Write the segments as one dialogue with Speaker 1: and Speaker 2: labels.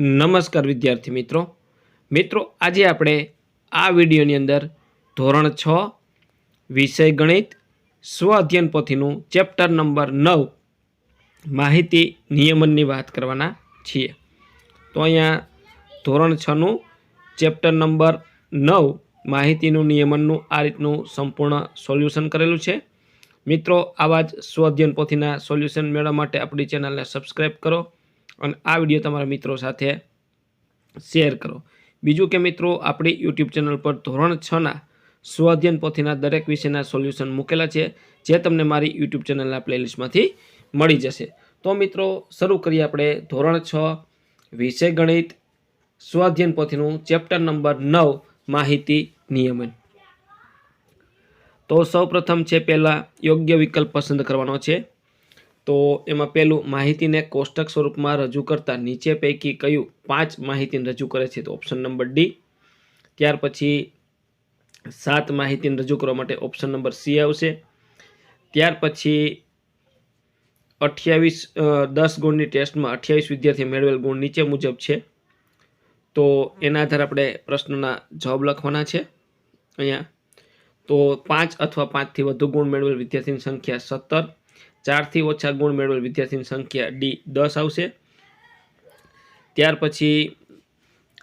Speaker 1: નમસ્કાર વિદ્યાર્થી મિત્રો. મિત્રો, આજે આપણે આ વિડીયોની અંદર ધોરણ છ, વિષય ગણિત, સ્વ અધ્યયન પોથીનું ચેપ્ટર નંબર નવ માહિતી નિયમનની વાત કરવાના છીએ. તો અહીંયા ધોરણ છનું ચેપ્ટર નંબર નવ માહિતીનું નિયમનનું આ રીતનું સંપૂર્ણ સોલ્યુશન કરેલું છે. મિત્રો, આવા જ સ્વ અધ્યયન પોથીના સોલ્યુશન મેળવવા માટે આપણી ચેનલને સબસ્ક્રાઈબ કરો. અને આ વીડિયો તમારા મિત્રો સાથે શેર કરો. બીજું કે મિત્રો, આપણી યુટ્યુબ ચેનલ પર ધોરણ છના સ્વાધ્યન પોથીના દરેક વિષયના સોલ્યુશન મૂકેલા છે, જે તમને મારી યુટ્યુબ ચેનલના પ્લેલિસ્ટમાંથી મળી જશે. તો મિત્રો, શરૂ કરીએ આપણે ધોરણ છ, વિષય ગણિત સ્વાધ્યન પોથીનું ચેપ્ટર નંબર નવ, માહિતી નિયમન. તો સૌપ્રથમ છે પહેલાં યોગ્ય વિકલ્પ પસંદ કરવાનો છે. તો એમાં પહેલું માહિતીને કોષ્ટક સ્વરૂપમાં રજૂ કરતા નીચે પૈકી કયું પાંચ માહિતીને રજૂ કરે છે તો ઓપ્શન નંબર ડી ત્યાર પછી સાત માહિતીને રજૂ કરવા માટે ઓપ્શન નંબર સી આવશે. ત્યાર પછી અઠ્યાવીસ દસ ગુણની ટેસ્ટમાં અઠ્યાવીસ વિદ્યાર્થીએ મેળવેલ ગુણ નીચે મુજબ છે. તો એના આધારે આપણે પ્રશ્નના જવાબ લખવાના છે અહીંયા. તો પાંચ અથવા પાંચથી વધુ ગુણ મેળવેલ વિદ્યાર્થીની સંખ્યા સત્તર. ચારથી ઓછા ગુણ મેળવેલ વિદ્યાર્થીની સંખ્યા ડી દસ આવશે. ત્યાર પછી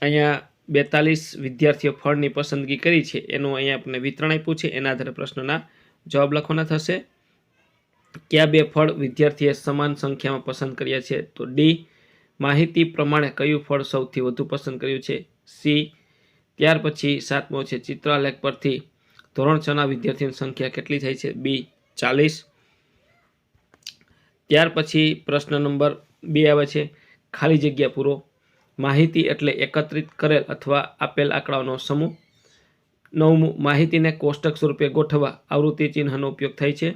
Speaker 1: અહીંયા બેતાલીસ વિદ્યાર્થીઓ ફળની પસંદગી કરી છે. એનું અહીંયા આપણે વિતરણ આપ્યું છે. એના આધારે પ્રશ્નના જવાબ લખવાના થશે. કયા બે ફળ વિદ્યાર્થીએ સમાન સંખ્યામાં પસંદ કર્યા છે? તો ડી, માહિતી પ્રમાણે કયું ફળ સૌથી વધુ પસંદ કર્યું છે? સી, ત્યાર પછી સાતમો છે ચિત્રાલેખ પરથી ધોરણ છના વિદ્યાર્થીઓની સંખ્યા કેટલી થાય છે? બી, ચાલીસ. ત્યાર પછી પ્રશ્ન નંબર બે આવે છે, ખાલી જગ્યા પૂરો. માહિતી એટલે એકત્રિત કરેલ અથવા આપેલ આંકડાઓનો સમૂહ. નવમું, માહિતીને કોષ્ટક સ્વરૂપે ગોઠવવા આવૃત્તિ ચિહ્નનો ઉપયોગ થાય છે.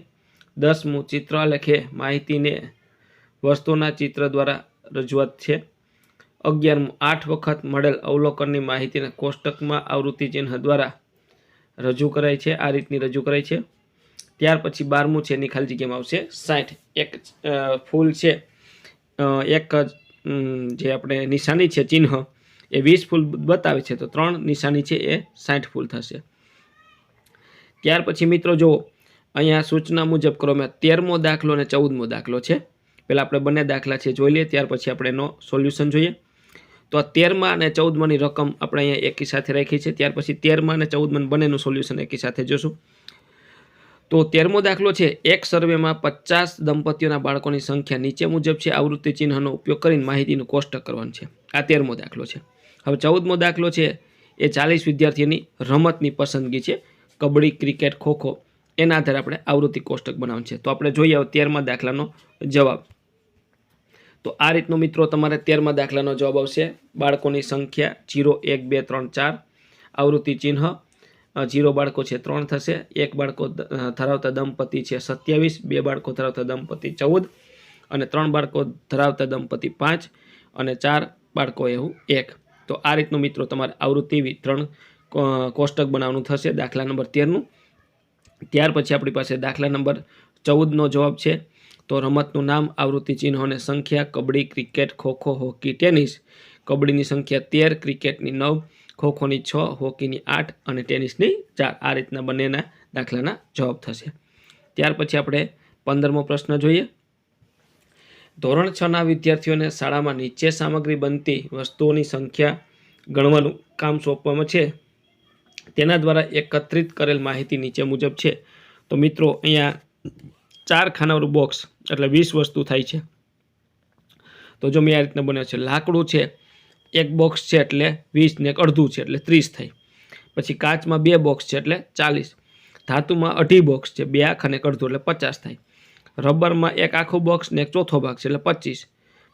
Speaker 1: દસમું ચિત્રાલેખે માહિતીને વસ્તુના ચિત્ર દ્વારા રજૂઆત છે. અગિયારમું, આઠ વખત મળેલ અવલોકનની માહિતીને કોષ્ટકમાં આવૃત્તિ ચિહ્ન દ્વારા રજૂ કરાય છે. આ રીતની રજૂ કરાય છે. ત્યાર પછી બારમું છે એની ખાલી જગ્યામાં આવશે? સાઠ. એક ફૂલ છે. એક જ આપણે નિશાની છે, ચિહ્ન, એ વીસ ફૂલ બતાવે છે. તો ત્રણ નિશાની છે, એ સાઠ ફૂલ થશે. ત્યાર પછી મિત્રો જુઓ, અહીંયા સૂચના મુજબ કરો મેં તેરમો દાખલો અને ચૌદમો દાખલો છે. પહેલાં આપણે બંને દાખલા છે જોઈ લઈએ, ત્યાર પછી આપણે એનો સોલ્યુશન જોઈએ. તો આ તેરમાં અને ચૌદમાંની રકમ આપણે અહીંયા એકી સાથે રાખી છે. ત્યાર પછી તેરમાં અને ચૌદમાં બંનેનું સોલ્યુશન એકી સાથે જોશું. તો તેરમો દાખલો છે. એક સર્વેમાં પચાસ દંપતીઓના બાળકોની સંખ્યા નીચે મુજબ છે. આવૃત્તિ ચિહ્નનો ઉપયોગ કરીને માહિતીનું કોષ્ટક કરવાનું છે. આ તેરમો દાખલો છે. હવે ચૌદમો દાખલો છે. એ ચાલીસ વિદ્યાર્થીઓની રમતની પસંદગી છે. કબડ્ડી, ક્રિકેટ ખોખો એના આધારે આપણે આવૃત્તિ કોષ્ટક બનાવવાનું છે. તો આપણે જોઈએ હવે તેરમા દાખલાનો જવાબ. તો આ રીતનો મિત્રો તમારે તેરમા દાખલાનો જવાબ આવશે. બાળકોની સંખ્યા જીરો, એક, બે, ત્રણ, ચાર. આવૃત્તિ ચિહ્ન જીરો બાળકો છે ત્રણ થશે. એક બાળકો ધરાવતા દંપતી છે સત્યાવીસ બે બાળકો ધરાવતા દંપતી ચૌદ અને ત્રણ બાળકો ધરાવતા દંપતી પાંચ અને ચાર બાળકો એવું એક. તો આ રીતનું મિત્રો તમારે આવૃત્તિ વિતરણ અ, કોષ્ટક બનાવવાનું થશે દાખલા નંબર તેરનું. ત્યાર પછી આપણી પાસે દાખલા નંબર ચૌદનો જવાબ છે. તો રમતનું નામ આવૃત્તિ ચિહ્નો અને સંખ્યા kabaddi cricket kho kho hockey tennis. કબડ્ડીની સંખ્યા તેર ક્રિકેટની નવ ખોખોની છ, હોકીની આઠ અને ટેનિસની ચાર. આ રીતના બંનેના દાખલાના જવાબ થશે. ત્યાર પછી આપણે પંદરમો પ્રશ્ન જોઈએ. ધોરણ છના વિદ્યાર્થીઓને શાળામાં નીચે સામગ્રી બનતી વસ્તુઓની સંખ્યા ગણવાનું કામ સોંપવામાં છે. તેના દ્વારા એકત્રિત કરેલ માહિતી નીચે મુજબ છે. તો મિત્રો, અહીંયા ચાર ખાનાવાળું બોક્સ એટલે વીસ વસ્તુ થાય છે. તો જો મેં આ રીતના બન્યો છે, લાકડું છે એક બોક્સ છે એટલે વીસ ને એક અડધું છે એટલે ત્રીસ થાય પછી કાચમાં બે બોક્સ છે એટલે ચાલીસ. ધાતુમાં અઢી બોક્સ છે, બે આખ અને એક અડધું એટલે પચાસ થાય. રબરમાં એક આખું બોક્સ ને એક ચોથો ભાગ છે એટલે પચીસ.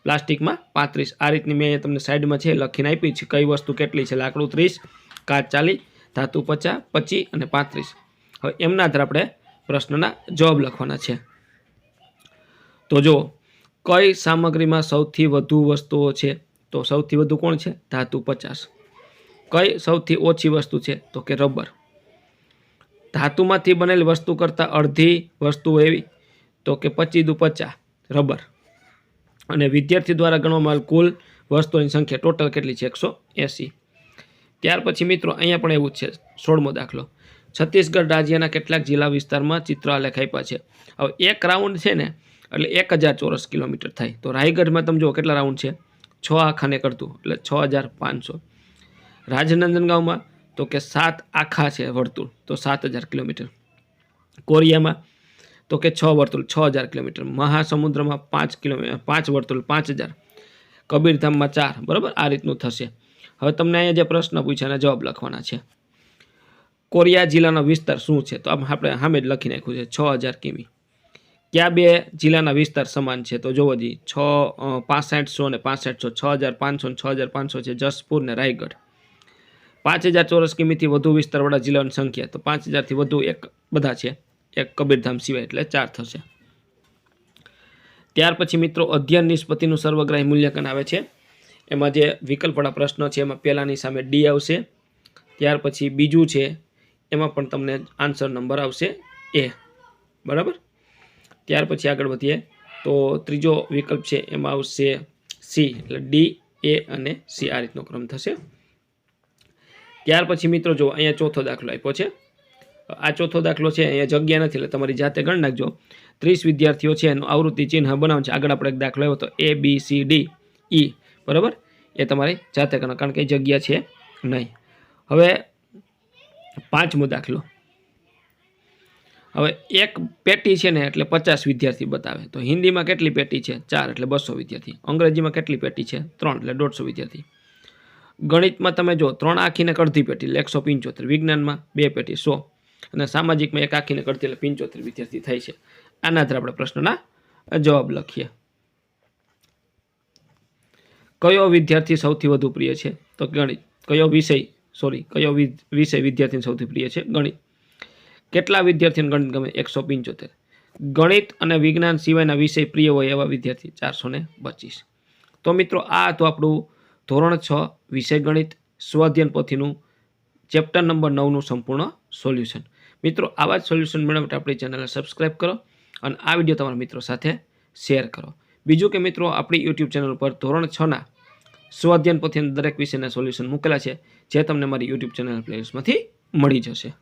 Speaker 1: પ્લાસ્ટિકમાં પાંત્રીસ. આ રીતની મેં તમને સાઈડમાં છે લખીને આપી છે. કઈ વસ્તુ કેટલી છે? લાકડું ત્રીસ, કાચ ચાલીસ, ધાતુ પચાસ પચીસ અને પાંત્રીસ. હવે એમના આધારે આપણે પ્રશ્નના જવાબ લખવાના છે. તો જો, કઈ સામગ્રીમાં સૌથી વધુ વસ્તુઓ છે? તો સૌથી વધુ કોણ છે? ધાતુ પચાસ. કઈ સૌથી ઓછી વસ્તુ છે? તો કે રબર. ધાતુમાંથી બનેલી વસ્તુ કરતાં અડધી વસ્તુ એવી, તો કે પચીસ દુ પચા રબર. અને વિદ્યાર્થી દ્વારા ગણવામાં આવેલ કુલ વસ્તુઓની સંખ્યા ટોટલ કેટલી છે? એકસો એંસી. ત્યાર પછી મિત્રો, અહીંયા પણ એવું જ છે. સોળમો દાખલો. છત્તીસગઢ રાજ્યના કેટલાક જિલ્લા વિસ્તારમાં ચિત્રાલેખ આપ્યા છે. હવે એક રાઉન્ડ છે ને, એટલે એક હજાર ચોરસ કિલોમીટર થાય. તો રાયગઢમાં તમે જુઓ કેટલા રાઉન્ડ છે? છ આખાને કરતું, એટલે છ હજાર પાંચસો. રાજનંદનગાંવમાં તો કે સાત આખા છે વર્તુળ, તો સાત હજાર કિલોમીટર. કોરિયામાં તો કે છ વર્તુળ, છ હજાર કિલોમીટર. મહાસમુદ્રમાં પાંચ કિલોમીટર પાંચ વર્તુળ, પાંચ હજાર. કબીરધામમાં ચાર, બરાબર? આ રીતનું થશે. હવે તમને અહીંયા જે પ્રશ્ન પૂછ્યા એના જવાબ લખવાના છે. કોરિયા જિલ્લાનો વિસ્તાર શું છે? તો આપણે સામે જ લખી નાખ્યું છે, છ હજાર કિમી. કયા બે જિલ્લાના વિસ્તાર સમાન છે? તો જોવો જી, છ પાસઠસો ને પાસઠસો, છ હજાર પાંચસો છ હજાર પાંચસો છે જસપુર ને રાયગઢ. પાંચ હજાર ચોરસ કિમીથી વધુ વિસ્તારવાળા જિલ્લાની સંખ્યા, તો પાંચ હજારથી વધુ એક બધા છે, એક કબીરધામ સિવાય, એટલે ચાર થશે. ત્યાર પછી મિત્રો, અધ્યયન નિષ્પત્તિનું સર્વગ્રાહી મૂલ્યાંકન આવે છે. એમાં જે વિકલ્પવાળા પ્રશ્નો છે, એમાં પહેલાંની સામે ડી આવશે, ત્યાર પછી બીજું છે, એમાં પણ તમને આન્સર નંબર આવશે એ. બરાબર? ત્યાર પછી આગળ વધીએ. તો ત્રીજો વિકલ્પ છે, એમાં આવશે સી એટલે ડી એ અને સી આ રીતનો ક્રમ થશે. ત્યાર પછી મિત્રો જો અહીંયા ચોથો દાખલો આપ્યો છે. આ ચોથો દાખલો છે, અહીંયા જગ્યા નથી, એટલે તમારી જાતે ગણ નાખજો. ત્રીસ વિદ્યાર્થીઓ છે, એનું આવૃત્તિ ચિહ્ન બનાવવાનું છે. આગળ આપણે એક દાખલો આવ્યો તો એ બી સી ડી ઈ બરાબર? એ તમારે જાતે ગણો, કારણ કે જગ્યા છે નહીં. હવે પાંચમો દાખલો. હવે એક પેટી છે ને એટલે પચાસ વિદ્યાર્થી બતાવે. તો હિન્દીમાં કેટલી પેટી છે? ચાર એટલે બસો વિદ્યાર્થી. અંગ્રેજીમાં કેટલી પેટી છે? ત્રણ એટલે દોઢસો વિદ્યાર્થી. ગણિતમાં તમે જો ત્રણ આખીને અડધી પેટી એટલે એકસો પંચોતેર. વિજ્ઞાનમાં બે પેટી સો. અને સામાજિકમાં એક આખીને કરતી એટલે પંચોતેર વિદ્યાર્થી થાય છે. આના આધારે આપણે પ્રશ્નના જવાબ લખીએ. કયો વિદ્યાર્થી સૌથી વધુ પ્રિય છે? તો ગણિત. કયો વિષય? સોરી કયો વિષય વિદ્યાર્થીને સૌથી પ્રિય છે? ગણિત. કેટલા વિદ્યાર્થીઓને ગણિત ગમે? એકસો પંચોતેર. ગણિત અને વિજ્ઞાન સિવાયના વિષય પ્રિય હોય એવા વિદ્યાર્થી ચારસો ને પચીસ. તો મિત્રો, આ હતું આપણું ધોરણ છ, વિષય ગણિત સ્વાધ્યન પોથીનું ચેપ્ટર નંબર નવનું સંપૂર્ણ સોલ્યુશન. મિત્રો, આવા જ સોલ્યુશન મેળવવા માટે આપણી ચેનલને સબસ્ક્રાઈબ કરો અને આ વીડિયો તમારા મિત્રો સાથે શેર કરો. બીજું કે મિત્રો, આપણી યુટ્યુબ ચેનલ પર ધોરણ છના સ્વાધ્યન પોથીના દરેક વિષયના સોલ્યુશન મૂકેલા છે, જે તમને મારી યુટ્યુબ ચેનલ પ્લેલિસ્ટમાંથી મળી જશે.